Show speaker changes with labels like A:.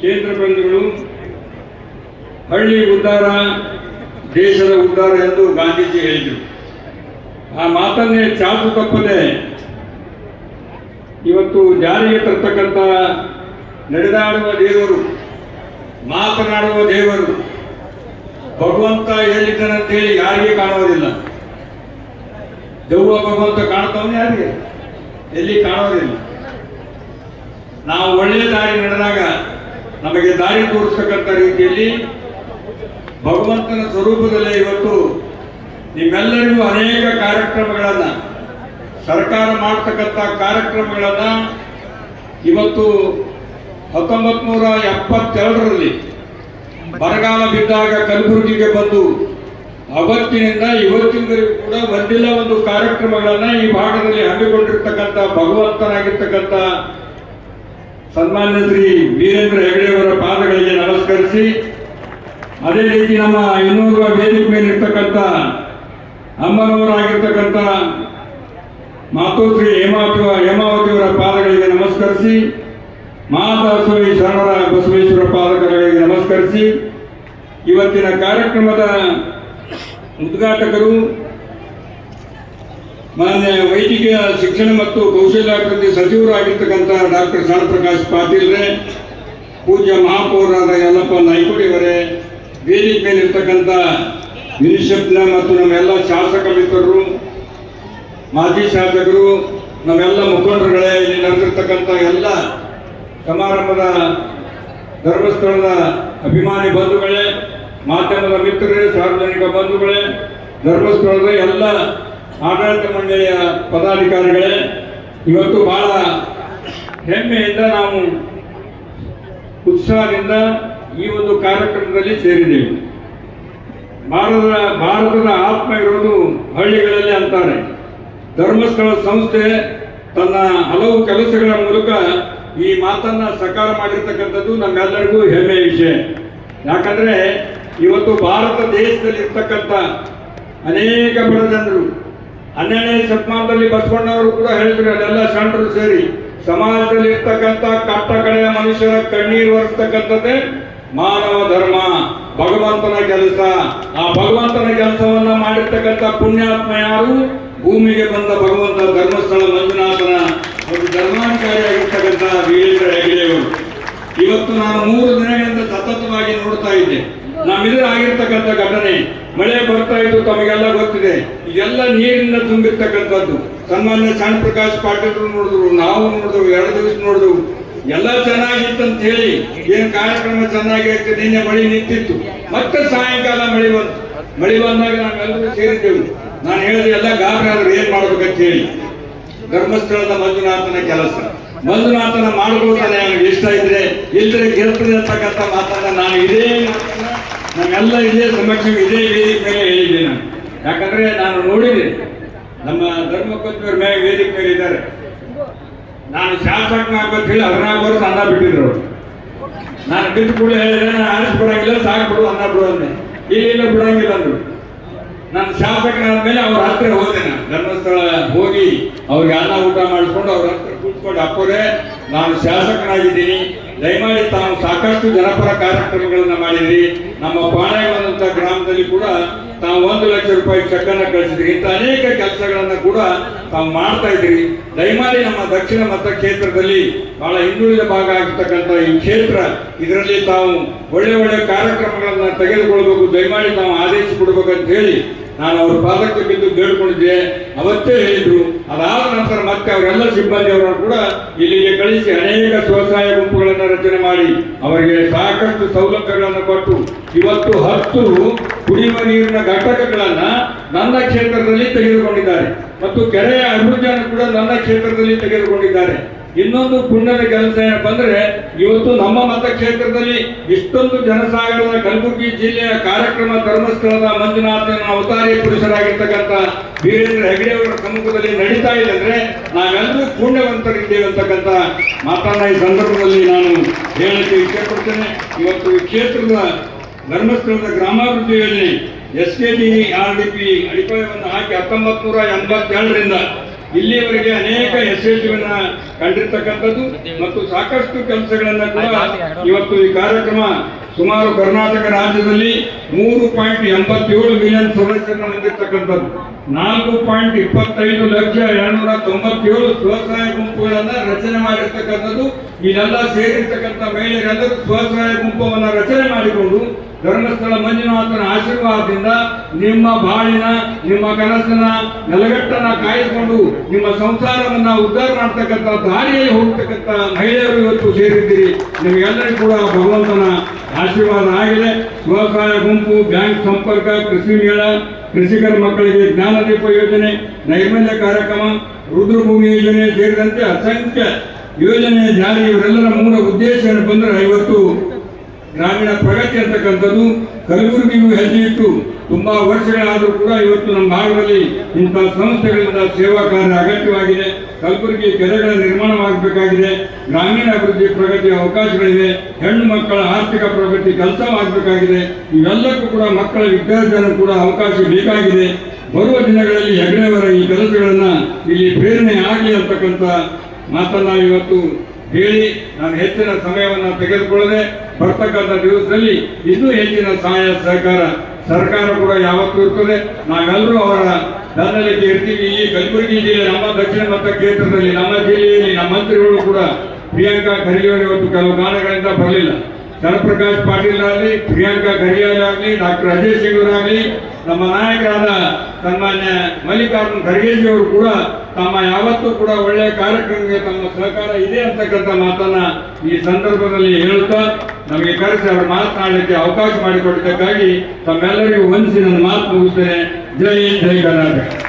A: ಕೇಂದ್ರ ಬಂಧುಗಳು ಹಳ್ಳಿ ಉದ್ಧಾರ, ದೇಶದ ಉದ್ಧಾರ ಎಂದು ಗಾಂಧೀಜಿ ಹೇಳಿದರು. ಆ ಮಾತನ್ನೇ ಚಾಚು ತಪ್ಪದೆ ಇವತ್ತು ಜಾರಿಗೆ ತರ್ತಕ್ಕಂಥ ನಡೆದಾಡುವ ದೇವರು, ಮಾತನಾಡುವ ದೇವರು, ಭಗವಂತ ಹೇಳಿದ್ದಾನಂತೇಳಿ ಯಾರಿಗೆ ಕಾಣೋದಿಲ್ಲ ದೆವ್ವ ಭಗವಂತ ಕಾಣ್ತವನು ಯಾರಿಗೆ? ಎಲ್ಲಿ ಕಾಣೋದಿಲ್ಲ ನಾವು ಒಳ್ಳೆಯ ದಾರಿ ನಡೆದಾಗ ನಮಗೆ ದಾರಿ ತೋರಿಸ್ತಕ್ಕಂಥ ರೀತಿಯಲ್ಲಿ ಭಗವಂತನ ಸ್ವರೂಪದಲ್ಲೇ ಇವತ್ತು ನಿಮ್ಮೆಲ್ಲರಿಗೂ ಅನೇಕ ಕಾರ್ಯಕ್ರಮಗಳನ್ನು, ಸರ್ಕಾರ ಮಾಡ್ತಕ್ಕಂಥ ಕಾರ್ಯಕ್ರಮಗಳನ್ನ ಇವತ್ತು ಹತ್ತೊಂಬತ್ ನೂರ ಎಪ್ಪತ್ತೆರಡರಲ್ಲಿ ಬರಗಾಲ ಬಿದ್ದಾಗ ಕಲಬುರಗಿಗೆ ಬಂದು ಅವತ್ತಿನಿಂದ ಇವತ್ತಿನವರೆಗೂ ಕೂಡ ಒಂದಿಲ್ಲ ಒಂದು ಕಾರ್ಯಕ್ರಮಗಳನ್ನು ಈ ಭಾಗದಲ್ಲಿ ಹಮ್ಮಿಕೊಂಡಿರ್ತಕ್ಕಂಥ ಭಗವಂತನಾಗಿರ್ತಕ್ಕಂಥ ಸನ್ಮಾನ್ಯ ಶ್ರೀ ವೀರೇಂದ್ರ ಹೆಗಡೆಯವರ ಪಾದಗಳಿಗೆ ನಮಸ್ಕರಿಸಿ, ಅದೇ ರೀತಿ ನಮ್ಮ ಇನ್ನೂರು ವೇದಿಕೆ ಮೇಲಿರ್ತಕ್ಕಂಥ ಅಮ್ಮನವರಾಗಿರ್ತಕ್ಕಂಥ ಮಾತೋಶ್ರೀ ಹೇಮಾವತಿ ಹೇಮಾವತಿಯವರ ಪಾದಗಳಿಗೆ ನಮಸ್ಕರಿಸಿ ಮಹಾದಾಸೋಹಿ ಶರಣರ ಬಸವೇಶ್ವರ ಪಾದಗಳಿಗೆ ನಮಸ್ಕರಿಸಿ, ಇವತ್ತಿನ ಕಾರ್ಯಕ್ರಮದ ಉದ್ಘಾಟಕರು ಮಾನ್ಯ ವೈದ್ಯಕೀಯ ಶಿಕ್ಷಣ ಮತ್ತು ಕೌಶಲ್ಯಾಭಿವೃದ್ಧಿ ಸಚಿವರಾಗಿರ್ತಕ್ಕಂಥ ಡಾಕ್ಟರ್ ಶಾಣಪ್ರಕಾಶ್ ಪಾಟೀಲ್ರೇ, ಪೂಜ್ಯ ಮಹಾಪೌರರಾದ ಯಲ್ಲಪ್ಪ ನಾಯ್ಕುಡಿಯವರೇ ವೇದಿಕೆ ಮೇಲೆ ಇರ್ತಕ್ಕಂಥ ಯುನಿಸೆಫ್ನ ಮತ್ತು ನಮ್ಮೆಲ್ಲ ಶಾಸಕ ಮಿತ್ರರು, ಮಾಜಿ ಶಾಸಕರು, ನಮ್ಮೆಲ್ಲ ಮುಖಂಡರುಗಳೇ, ಇಲ್ಲಿ ನಡೆದಿರ್ತಕ್ಕಂಥ ಎಲ್ಲ ಸಮಾರಂಭದ ಧರ್ಮಸ್ಥಳದ ಅಭಿಮಾನಿ ಬಂಧುಗಳೇ, ಮಾಧ್ಯಮದ ಮಿತ್ರರೇ, ಸಾರ್ವಜನಿಕ ಬಂಧುಗಳೇ, ಧರ್ಮಸ್ಥಳದ ಎಲ್ಲ ಆಡಳಿತ ಮಂಡಳಿಯ ಪದಾಧಿಕಾರಿಗಳೇ, ಇವತ್ತು ಬಹಳ ಹೆಮ್ಮೆಯಿಂದ ನಾವು ಉತ್ಸಾಹದಿಂದ ಈ ಒಂದು ಕಾರ್ಯಕ್ರಮದಲ್ಲಿ ಸೇರಿದ್ದೇವೆ. ಭಾರತದ ಭಾರತದ ಆತ್ಮ ಇರೋದು ಹಳ್ಳಿಗಳಲ್ಲಿ ಅಂತಾರೆ. ಧರ್ಮಸ್ಥಳ ಸಂಸ್ಥೆ ತನ್ನ ಹಲವು ಕೆಲಸಗಳ ಮೂಲಕ ಈ ಮಾತನ್ನ ಸಕಾರ ಮಾಡಿರ್ತಕ್ಕಂಥದ್ದು ನಮ್ಮೆಲ್ಲರಿಗೂ ಹೆಮ್ಮೆಯ ವಿಷಯ. ಯಾಕಂದ್ರೆ ಇವತ್ತು ಭಾರತ ದೇಶದಲ್ಲಿ ಇರ್ತಕ್ಕಂಥ ಅನೇಕ ಬಡ ಜನರು ಹನ್ನೆರಡನೇ ಶತಮಾನದಲ್ಲಿ ಬಸವಣ್ಣವರು ಕೂಡ ಹೇಳಿದ್ರು, ಅದೆಲ್ಲ ಶರಣರು ಸೇರಿ ಸಮಾಜದಲ್ಲಿ ಇರ್ತಕ್ಕಂಥ ಕಟ್ಟ ಕಡೆಯ ಮನುಷ್ಯರ ಕಣ್ಣೀರು ಒರೆಸ್ತಕ್ಕಂಥದ್ದೇ ಮಾನವ ಧರ್ಮ. ಭಗವಂತನ ಕೆಲಸ. ಆ ಭಗವಂತನ ಕೆಲಸವನ್ನ ಮಾಡಿರ್ತಕ್ಕಂಥ ಪುಣ್ಯಾತ್ಮ ಯಾರು? ಭೂಮಿಗೆ ಬಂದ ಭಗವಂತ ಧರ್ಮಸ್ಥಳ ಮಂಜುನಾಥನ. ಒಂದು ಧರ್ಮಾಧಿಕಾರಿಯಾಗಿರ್ತಕ್ಕಂಥ ವೀರೇಂದ್ರ ಹೆಗಡೆಯವರು ಇವತ್ತು ನಾನು ಮೂರು ದಿನಗಳಿಂದ ಸತತವಾಗಿ ನೋಡ್ತಾ ಇದ್ದೆ. ನಮ್ಮಿದ್ರ ಆಗಿರ್ತಕ್ಕಂಥ ಘಟನೆ, ಮಳೆ ಬರ್ತಾ ಇದ್ದು ತಮಗೆಲ್ಲ ಗೊತ್ತಿದೆ. ಇದೆಲ್ಲ ನೀರಿನ ತುಂಬಿರ್ತಕ್ಕಂಥದ್ದು. ಸನ್ಮಾನ್ಯ ಸಣ್ಣ ಪ್ರಕಾಶ್ ಪಾಟೀಲ್ ನೋಡಿದ್ರು, ನಾವು ನೋಡಿದ್ರು, ಎರಡು ದಿವಸ ನೋಡಿದ್ರು. ಎಲ್ಲ ಚೆನ್ನಾಗಿತ್ತು ಅಂತ ಹೇಳಿ ಏನ್ ಕಾರ್ಯಕ್ರಮ ಚೆನ್ನಾಗಿ ಆಗ್ತದೆ ನಿನ್ನೆ ಮಳೆ ನಿಂತಿತ್ತು. ಮತ್ತೆ ಸಾಯಂಕಾಲ ಮಳೆ ಬಂತು. ಮಳೆ ಬಂದಾಗ ನಾವೆಲ್ಲರೂ ಸೇರಿದ್ದೆವು. ನಾನು ಹೇಳಿದ್ರೆ ಎಲ್ಲ ಗಾಬರಿ ಆದ್ರೆ ಏನ್ ಮಾಡ್ಬೇಕಂತ ಹೇಳಿ ಧರ್ಮಸ್ಥಳದ ಮಂಜುನಾಥನ ಕೆಲಸ. ಮಂಜುನಾಥನ ಮಾಡ್ಬೋದಾನೆ ನನಗೆ ಇಷ್ಟ ಇದ್ರೆ ಇಲ್ಲದ್ರೆ ಗೆಲ್ತದೆ ಅಂತಕ್ಕಂಥ ಮಾತನ್ನ ನಾನು ಇದೇ ನಮ್ಮೆಲ್ಲ ಇದೇ ಸಮಕ್ಷ ಇದೇ ವೇದಿಕೆ ಮೇಲೆ ಹೇಳಿದ್ದೆ ನಾನು. ಯಾಕಂದ್ರೆ ನಾನು ನೋಡಿದೆ. ನಮ್ಮ ಧರ್ಮಪತ್ನಿಯವ್ರ ಮೇಲೆ ವೇದಿಕೆ ಮೇಲೆ ಇದ್ದಾರೆ ನಾನು ಶಾಸಕನಾಗಬೇಕು ಹೇಳಿ ಹದಿನಾಲ್ಕು ವರ್ಷ ಅನ್ನ ಬಿಟ್ಟಿದ್ರು. ನಾನು ಬಿದ್ದು ಕೂಡ ಹೇಳಿದೆ, ನಾನು ಆರಿಸಿ ಬಿಡಂಗಿಲ್ಲ ಸಾಕು ಬಿಡು, ಅನ್ನ ಬಿಡು ಅಂದೆ. ಇಲ್ಲ ಇಲ್ಲ ಬಿಡಂಗಿಲ್ಲ ಅಂದ್ರು ನಾನು ಶಾಸಕನಾದ ಮೇಲೆ ಅವ್ರ ಹತ್ರ ಹೋದೆ ನಾನು. ಧರ್ಮಸ್ಥಳ ಹೋಗಿ ಅವ್ರಿಗೆ ಅನ್ನ ಊಟ ಮಾಡಿಸ್ಕೊಂಡು ಅವ್ರ ಹತ್ರ ಕೂತ್ಕೊಂಡು, ಅಪ್ಪರೇ, ನಾನು ಶಾಸಕನಾಗಿದ್ದೀನಿ. ದಯಮಾಡಿ ತಾವು ಸಾಕಷ್ಟು ಜನಪರ ಕಾರ್ಯಕ್ರಮಗಳನ್ನು ಮಾಡಿದ್ರಿ. ನಮ್ಮ ಪಾಣೆಗಳಂತ ಗ್ರಾಮದಲ್ಲಿ ಕೂಡ ತಾವು ಒಂದು ಲಕ್ಷ ರೂಪಾಯಿ ಚೆಕ್ ಅನ್ನ ಕಳಿಸಿದ್ರಿ. ಇಂಥ ಅನೇಕ ಕೆಲಸಗಳನ್ನ ಕೂಡ ತಾವು ಮಾಡ್ತಾ ಇದ್ರಿ. ದಯಮಾಡಿ ನಮ್ಮ ದಕ್ಷಿಣ ಮತಕ್ಷೇತ್ರದಲ್ಲಿ ಬಹಳ ಹಿಂದುಳಿದ ಭಾಗ ಆಗಿರ್ತಕ್ಕಂಥ ಈ ಕ್ಷೇತ್ರ, ಇದರಲ್ಲಿ ತಾವು ಒಳ್ಳೆ ಒಳ್ಳೆ ಕಾರ್ಯಕ್ರಮಗಳನ್ನ ತೆಗೆದುಕೊಳ್ಬೇಕು. ದಯಮಾಡಿ ತಾವು ಆದೇಶ ಕೊಡ್ಬೇಕಂತ ಹೇಳಿ ನಾನು ಅವ್ರ ಪಾದಕ್ಕೆ ಬಿದ್ದು ಬೇಡ್ಕೊಂಡಿದ್ದೆ ಅವತ್ತೇ ಹೇಳಿದ್ರು. ಅದಾದ ನಂತರ ಮತ್ತೆ ಅವರೆಲ್ಲ ಸಿಬ್ಬಂದಿಯವರನ್ನು ಕೂಡ ಇಲ್ಲಿಗೆ ಕಳಿಸಿ ಅನೇಕ ಸ್ವಸಹಾಯ ಗುಂಪುಗಳನ್ನು ರಚನೆ ಮಾಡಿ. ಅವರಿಗೆ ಸಾಕಷ್ಟು ಸೌಲಭ್ಯಗಳನ್ನು ಕೊಟ್ಟು ಇವತ್ತು ಹತ್ತು ಕುಡಿಯುವ ನೀರಿನ ಘಟಕಗಳನ್ನ ನನ್ನ ಕ್ಷೇತ್ರದಲ್ಲಿ ತೆಗೆದುಕೊಂಡಿದ್ದಾರೆ. ಮತ್ತು ಕೆರೆಯ ಅಭಿವೃದ್ಧಿಯನ್ನು ಕೂಡ ನನ್ನ ಕ್ಷೇತ್ರದಲ್ಲಿ ತೆಗೆದುಕೊಂಡಿದ್ದಾರೆ. ಇನ್ನೊಂದು ಪುಣ್ಯದ ಕೆಲಸ ಏನಪ್ಪ ಅಂದ್ರೆ ಇವತ್ತು ನಮ್ಮ ಮತಕ್ಷೇತ್ರದಲ್ಲಿ ಇಷ್ಟೊಂದು ಜನಸಾಗರದ ಕಲಬುರಗಿ ಜಿಲ್ಲೆಯ ಕಾರ್ಯಕ್ರಮ ಧರ್ಮಸ್ಥಳದ ಮಂಜುನಾಥನ ಅವತಾರಿ ಪುರುಷರಾಗಿರ್ತಕ್ಕಂಥ ವೀರೇಂದ್ರ ಹೆಗಡೆ ಅವರ ಸಮ್ಮುಖದಲ್ಲಿ ನಡೀತಾ ಇದೆ ಅಂದ್ರೆ ನಾವೆಲ್ಲರೂ ಪುಣ್ಯವಂತರಿದ್ದೇವೆ ಅಂತಕ್ಕಂಥ ಮಾತನ್ನ ಈ ಸಂದರ್ಭದಲ್ಲಿ ನಾನು ಹೇಳಕ್ಕೆ ಇಷ್ಟಪಡ್ತೇನೆ ಇವತ್ತು ಈ ಕ್ಷೇತ್ರದ ಧರ್ಮಸ್ಥಳದ ಗ್ರಾಮಾಭಿವೃದ್ಧಿ ಯೋಜನೆ S K D R D P ಅಡಿಪಾಯವನ್ನು ಹಾಕಿ ಹತ್ತೊಂಬತ್ತು ನೂರ ಎಂಬತ್ತೇಳರಿಂದ ಇಲ್ಲಿಯವರೆಗೆ ಅನೇಕ ಯಶಸ್ವಿಯನ್ನ ಕಂಡಿರ್ತಕ್ಕಂಥದ್ದು ಮತ್ತು ಸಾಕಷ್ಟು ಕೆಲಸಗಳನ್ನ ಕೂಡ ಇವತ್ತು ಈ ಕಾರ್ಯಕ್ರಮ ಸುಮಾರು ಕರ್ನಾಟಕ ರಾಜ್ಯದಲ್ಲಿ ಮೂರು ಪಾಯಿಂಟ್ ಎಂಬತ್ತೇಳು ಮಿಲಿಯನ್ ಸದಸ್ಯರನ್ನು ಹೊಂದಿರತಕ್ಕಂಥದ್ದು. ನಾಲ್ಕು ಪಾಯಿಂಟ್ ಇಪ್ಪತ್ತೈದು ಲಕ್ಷ ಎರಡ್ನೂರ ತೊಂಬತ್ತೇಳು ಸ್ವಸಹಾಯ ಗುಂಪುಗಳನ್ನ ರಚನೆ ಮಾಡಿರ್ತಕ್ಕಂಥದ್ದು. ಇದೆಲ್ಲ ಸೇರಿರ್ತಕ್ಕಂಥ ಮಹಿಳೆಯರೆಲ್ಲರೂ ಸ್ವಸಹಾಯ ಗುಂಪುವನ್ನ ರಚನೆ ಮಾಡಿಕೊಂಡು ಧರ್ಮಸ್ಥಳ ಮಂಜುನಾಥನ ಆಶೀರ್ವಾದದಿಂದ ನಿಮ್ಮ ಬಾಳಿನ, ನಿಮ್ಮ ಕನಸಿನ ನೆಲಗಟ್ಟನ್ನ ಕಾಯ್ದುಕೊಂಡು ನಿಮ್ಮ ಸಂಸಾರವನ್ನ ಉದ್ಧಾರ ಮಾಡ್ತಕ್ಕಂಥ ದಾರಿಯಲ್ಲಿ ಹೋಗ್ತಕ್ಕಂಥ ಮಹಿಳೆಯರು ಇವತ್ತು ಸೇರಿದ್ದೀರಿ. ನಿಮಗೆಲ್ಲರಿಗೂ ಕೂಡ ಭಗವಂತನ ಆಶೀರ್ವಾದ ಆಗಿದೆ. ಸ್ವಸಹಾಯ ಗುಂಪು, ಬ್ಯಾಂಕ್ ಸಂಪರ್ಕ, ಕೃಷಿ ಮೇಳ, ಕೃಷಿಕರ ಮಕ್ಕಳಿಗೆ ಜ್ಞಾನದೀಪ ಯೋಜನೆ, ನೈರ್ಮಲ್ಯ ಕಾರ್ಯಕ್ರಮ, ರುದ್ರಭೂಮಿ ಯೋಜನೆ ಸೇರಿದಂತೆ ಅಸಂಖ್ಯ ಯೋಜನೆ ಜಾರಿ. ಇವರೆಲ್ಲರ ಮೂಲ ಉದ್ದೇಶ ಅಂದ್ರೆ ಇವತ್ತು ಗ್ರಾಮೀಣ ಪ್ರಗತಿ ಅಂತಕ್ಕಂಥದ್ದು ಕಲಬುರಗಿಗೂ ಹೆಜ್ಜೆ ಇಟ್ಟು ತುಂಬಾ ವರ್ಷಗಳಾದರೂ ಕೂಡ ಇವತ್ತು ನಮ್ಮ ಭಾಗದಲ್ಲಿ ಇಂಥ ಸಂಸ್ಥೆಗಳಿಂದ ಸೇವಾ ಕಾರ್ಯ ಅಗತ್ಯವಾಗಿದೆ. ಕಲಬುರಗಿ ಕೆರೆಗಳ ನಿರ್ಮಾಣವಾಗಬೇಕಾಗಿದೆ. ಗ್ರಾಮೀಣ ಅಭಿವೃದ್ಧಿ ಪ್ರಗತಿಯ ಅವಕಾಶಗಳಿವೆ. ಹೆಣ್ಣು ಮಕ್ಕಳ ಆರ್ಥಿಕ ಪ್ರಗತಿ ಕೆಲಸವಾಗಬೇಕಾಗಿದೆ. ಇವೆಲ್ಲಕ್ಕೂ ಕೂಡ ಮಕ್ಕಳ ವಿದ್ಯಾರ್ಥಿಗಳ ಕೂಡ ಅವಕಾಶ ಬೇಕಾಗಿದೆ. ಬರುವ ದಿನಗಳಲ್ಲಿ ಹೆಗ್ಡೆಯವರ ಈ ಕೆಲಸಗಳನ್ನು ಇಲ್ಲಿ ಪ್ರೇರಣೆ ಆಗಲಿ ಅಂತಕ್ಕಂಥ ಮಾತನ್ನ ಇವತ್ತು ಹೇಳಿ ನಾನು ಹೆಚ್ಚಿನ ಸಮಯವನ್ನು ತೆಗೆದುಕೊಳ್ಳದೆ ಬರ್ತಕ್ಕಂಥ ದಿವಸದಲ್ಲಿ ಇನ್ನೂ ಹೆಚ್ಚಿನ ಸಹಾಯ ಸಹಕಾರ ಸರ್ಕಾರ ಕೂಡ ಯಾವತ್ತೂ ಇರ್ತದೆ. ನಾವೆಲ್ಲರೂ ಅವರ ಬೆನ್ನಲಿಕ್ಕೆ ಇರ್ತೀವಿ. ಈ ಕಲಬುರಗಿ ಜಿಲ್ಲೆ ನಮ್ಮ ದಕ್ಷಿಣ ಮತ ಕ್ಷೇತ್ರದಲ್ಲಿ, ನಮ್ಮ ಜಿಲ್ಲೆಯಲ್ಲಿ ನಮ್ಮ ಮಂತ್ರಿಗಳು ಕೂಡ ಪ್ರಿಯಾಂಕಾ ಖರ್ಗೆ ಇವತ್ತು ಕೆಲವು ಕಾರಣಗಳಿಂದ ಬರಲಿಲ್ಲ. ಚಂದ್ರಪ್ರಕಾಶ್ ಪಾಟೀಲ್ ಆಗಲಿ, ಪ್ರಿಯಾಂಕಾ ಖರ್ಗೆ ಆಗಲಿ ಡಾಕ್ಟರ್ ಅಜಯ್ ಸಿಂಗ್ ಅವರಾಗಲಿ, ನಮ್ಮ ನಾಯಕರಾದ ಸನ್ಮಾನ್ಯ ಮಲ್ಲಿಕಾರ್ಜುನ್ ಖರ್ಗೆಜಿಯವರು ಕೂಡ ತಮ್ಮ ಯಾವತ್ತೂ ಕೂಡ ಒಳ್ಳೆಯ ಕಾರ್ಯಕ್ರಮಕ್ಕೆ ತಮ್ಮ ಸಹಕಾರ ಇದೆ ಅಂತಕ್ಕಂಥ ಮಾತನ್ನ ಈ ಸಂದರ್ಭದಲ್ಲಿ ಹೇಳುತ್ತಾ ನಮಗೆ ಕರೆಸಿ ಅವರು ಮಾತನಾಡಲಿಕ್ಕೆ ಅವಕಾಶ ಮಾಡಿಕೊಟ್ಟಿದ್ದಕ್ಕಾಗಿ ತಮ್ಮೆಲ್ಲರಿಗೂ ವಂದಿಸಿ ನನ್ನ ಮಾತು ಮುಗಿಸ್ತೇನೆ. ಜೈ ಜೈ ಕರ್ನಾಟಕ